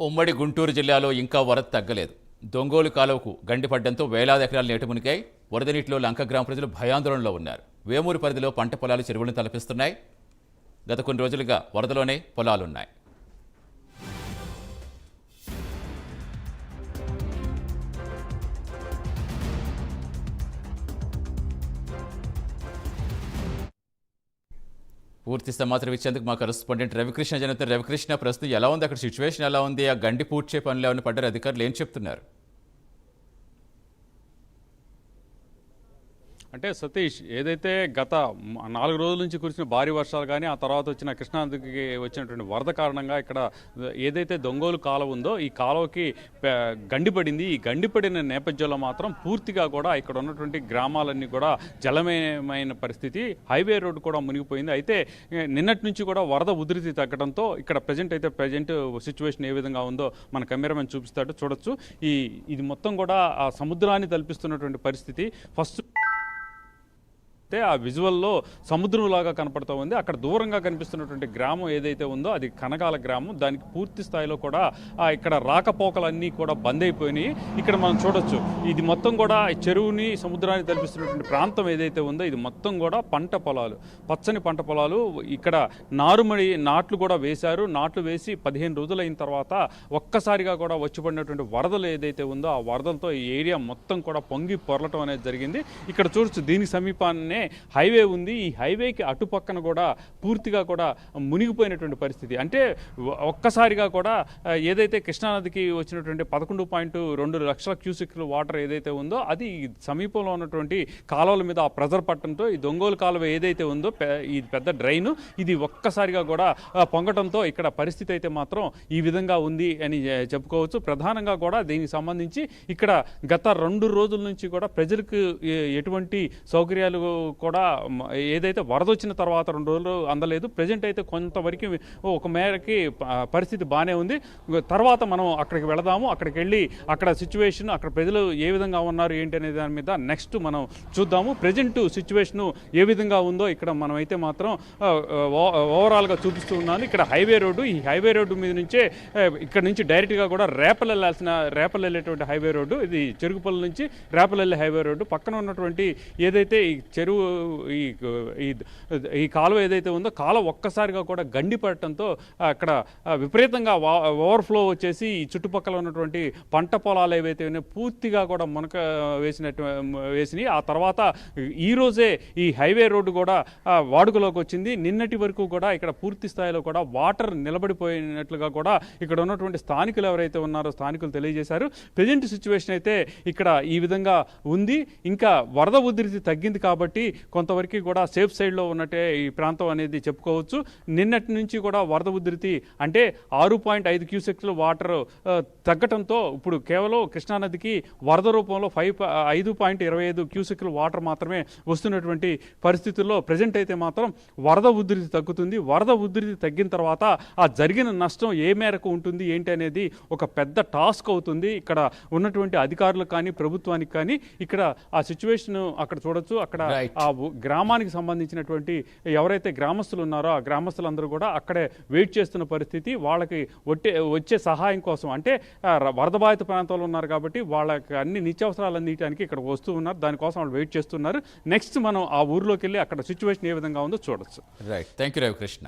ఉమ్మడి గుంటూరు జిల్లాలో ఇంకా వరద తగ్గలేదు. దొంగోలు కాలువకు గండిపడ్డంతో వేలాది ఎకరాలు నీట మునిగాయి. వరద నీటిలో లంక గ్రామ ప్రజలు భయాందోళనలో ఉన్నారు. వేమూరు పరిధిలో పంట పొలాలు చెరువులను తలపిస్తున్నాయి. గత కొన్ని రోజులుగా వరదలోనే పొలాలున్నాయి. పూర్తి సమాచారం ఇచ్చేందుకు మా కరస్పాండెంట్ రవికృష్ణ జనత రవికృష్ణ ప్రస్తుతం ఎలా ఉంది? అక్కడ సిచ్యువేషన్ ఎలా ఉంది? ఆ గండి పూడ్చే పనులు ఏమైనా పడ్డారు? అధికారులు ఏం చెప్తున్నారు? అంటే సతీష్ ఏదైతే గత నాలుగు రోజుల నుంచి కురిసిన భారీ వర్షాలు కానీ ఆ తర్వాత వచ్చిన కృష్ణానదికి వచ్చినటువంటి వరద కారణంగా ఇక్కడ ఏదైతే దొంగోలు కాలువ ఉందో ఈ కాలువకి గండిపడింది. ఈ గండిపడిన నేపథ్యంలో మాత్రం పూర్తిగా కూడా ఇక్కడ ఉన్నటువంటి గ్రామాలన్నీ కూడా జలమయమైన పరిస్థితి. హైవే రోడ్డు కూడా మునిగిపోయింది. అయితే నిన్నటి నుంచి కూడా వరద ఉధృతి తగ్గడంతో ఇక్కడ ప్రజెంట్ అయితే ప్రజెంట్ సిచ్యువేషన్ ఏ విధంగా ఉందో మన కెమెరామెన్ చూపిస్తాడు. చూడొచ్చు. ఈ ఇది మొత్తం కూడా ఆ సముద్రాన్ని తలపిస్తున్నటువంటి పరిస్థితి. ఫస్ట్ అయితే ఆ విజువల్లో సముద్రంలాగా కనపడుతూ ఉంది. అక్కడ దూరంగా కనిపిస్తున్నటువంటి గ్రామం ఏదైతే ఉందో అది కనకాల గ్రామం. దానికి పూర్తి స్థాయిలో కూడా ఇక్కడ రాకపోకలన్నీ కూడా బంద్ అయిపోయినాయి. ఇక్కడ మనం చూడొచ్చు ఇది మొత్తం కూడా ఈ చెరువుని సముద్రాన్ని తలపిస్తున్నటువంటి ప్రాంతం ఏదైతే ఉందో ఇది మొత్తం కూడా పంట పొలాలు. పచ్చని పంట పొలాలు. ఇక్కడ నారుమడి నాట్లు కూడా వేశారు. నాట్లు వేసి పదిహేను రోజులు అయిన తర్వాత ఒక్కసారిగా కూడా వచ్చి పడినటువంటి వరదలు ఏదైతే ఉందో ఆ వరదలతో ఈ ఏరియా మొత్తం కూడా పొంగి పొరలటం అనేది జరిగింది. ఇక్కడ చూడొచ్చు దీనికి సమీపాన్నే హైవే ఉంది. ఈ హైవేకి అటుపక్కన కూడా పూర్తిగా కూడా మునిగిపోయినటువంటి పరిస్థితి. అంటే ఒక్కసారిగా కూడా ఏదైతే కృష్ణానదికి వచ్చినటువంటి పదకొండు పాయింట్ రెండు లక్షల క్యూసిక్లు వాటర్ ఏదైతే ఉందో అది సమీపంలో ఉన్నటువంటి కాలువల మీద ఆ ప్రెజర్ పట్టడంతో ఈ దొంగోలు కాలువ ఏదైతే ఉందో ఇది ఈ పెద్ద డ్రైన్ ఇది ఒక్కసారిగా కూడా పొంగటంతో ఇక్కడ పరిస్థితి అయితే మాత్రం ఈ విధంగా ఉంది అని చెప్పుకోవచ్చు. ప్రధానంగా కూడా దీనికి సంబంధించి ఇక్కడ గత రెండు రోజుల నుంచి కూడా ప్రజలకు ఎటువంటి సౌకర్యాలు కూడా ఏదైతే వరద వచ్చిన తర్వాత రెండు రోజులు అందలేదు ప్రజెంట్ అయితే కొంతవరకు ఒక మేరకి పరిస్థితి బాగానే ఉంది. తర్వాత మనం అక్కడికి వెళదాము అక్కడికి వెళ్ళి అక్కడ సిచ్యువేషన్ అక్కడ ప్రజలు ఏ విధంగా ఉన్నారు ఏంటి అనే దాని మీద నెక్స్ట్ మనం చూద్దాము. ప్రజెంట్ సిచ్యువేషను ఏ విధంగా ఉందో ఇక్కడ మనమైతే మాత్రం ఓవరాల్గా చూపిస్తూ ఉన్నాను. ఇక్కడ హైవే రోడ్డు ఈ హైవే రోడ్డు మీద నుంచే ఇక్కడ నుంచి డైరెక్ట్గా కూడా రేపల్ వెళ్ళాల్సిన రేపల్ వెళ్ళేటువంటి హైవే రోడ్డు ఇది చెరుగుపల్లి నుంచి రేపల్ వెళ్ళే హైవే రోడ్డు పక్కన ఉన్నటువంటి ఏదైతే ఈ చెరువు ఈ ఈ- కాలువ ఏదైతే ఉందో కాలువ ఒక్కసారిగా కూడా గండి పడటంతో అక్కడ విపరీతంగా ఓవర్ఫ్లో వచ్చేసి ఈ చుట్టుపక్కల ఉన్నటువంటి పంట పొలాలు ఏవైతే ఉన్నాయో పూర్తిగా కూడా మునక వేసినట్టు వేసినాయి. ఆ తర్వాత ఈ రోజే ఈ హైవే రోడ్డు కూడా వాడుకలోకి వచ్చింది. నిన్నటి వరకు కూడా ఇక్కడ పూర్తి స్థాయిలో కూడా వాటర్ నిలబడిపోయినట్లుగా కూడా ఇక్కడ ఉన్నటువంటి స్థానికులు ఎవరైతే ఉన్నారో స్థానికులు తెలియజేశారు. ప్రజెంట్ సిచ్యువేషన్ అయితే ఇక్కడ ఈ విధంగా ఉంది. ఇంకా వరద ఉధృతి తగ్గింది కాబట్టి కొంతవరకు కూడా సేఫ్ సైడ్లో ఉన్నట్టే ఈ ప్రాంతం అనేది చెప్పుకోవచ్చు. నిన్నటి నుంచి కూడా వరద ఉధృతి అంటే ఆరు పాయింట్ ఐదు క్యూసెక్స్ల వాటర్ తగ్గటంతో ఇప్పుడు కేవలం కృష్ణానదికి వరద రూపంలో ఫైవ్ ఐదు పాయింట్ ఇరవై ఐదు క్యూసెక్ల వాటర్ మాత్రమే వస్తున్నటువంటి పరిస్థితుల్లో ప్రజెంట్ అయితే మాత్రం వరద ఉధృతి తగ్గుతుంది. వరద ఉధృతి తగ్గిన తర్వాత ఆ జరిగిన నష్టం ఏ మేరకు ఉంటుంది ఏంటి అనేది ఒక పెద్ద టాస్క్ అవుతుంది. ఇక్కడ ఉన్నటువంటి అధికారులకు కానీ ప్రభుత్వానికి కానీ ఇక్కడ ఆ సిచ్యువేషన్ అక్కడ చూడొచ్చు. అక్కడ ఆ గ్రామానికి సంబంధించినటువంటి ఎవరైతే గ్రామస్తులు ఉన్నారో ఆ గ్రామస్తులందరూ కూడా అక్కడే వెయిట్ చేస్తున్న పరిస్థితి వాళ్ళకి వచ్చే వచ్చే సహాయం కోసం. అంటే వరద బాధిత ప్రాంతాల్లో ఉన్నారు కాబట్టి వాళ్ళకి అన్ని నిత్యావసరాలు అందించడానికి ఇక్కడ వస్తూ ఉన్నారు. దానికోసం వాళ్ళు వెయిట్ చేస్తున్నారు. నెక్స్ట్ మనం ఆ ఊర్లోకి వెళ్ళి అక్కడ సిచ్యువేషన్ ఏ విధంగా ఉందో చూడొచ్చు. Right thank you Ravikrishna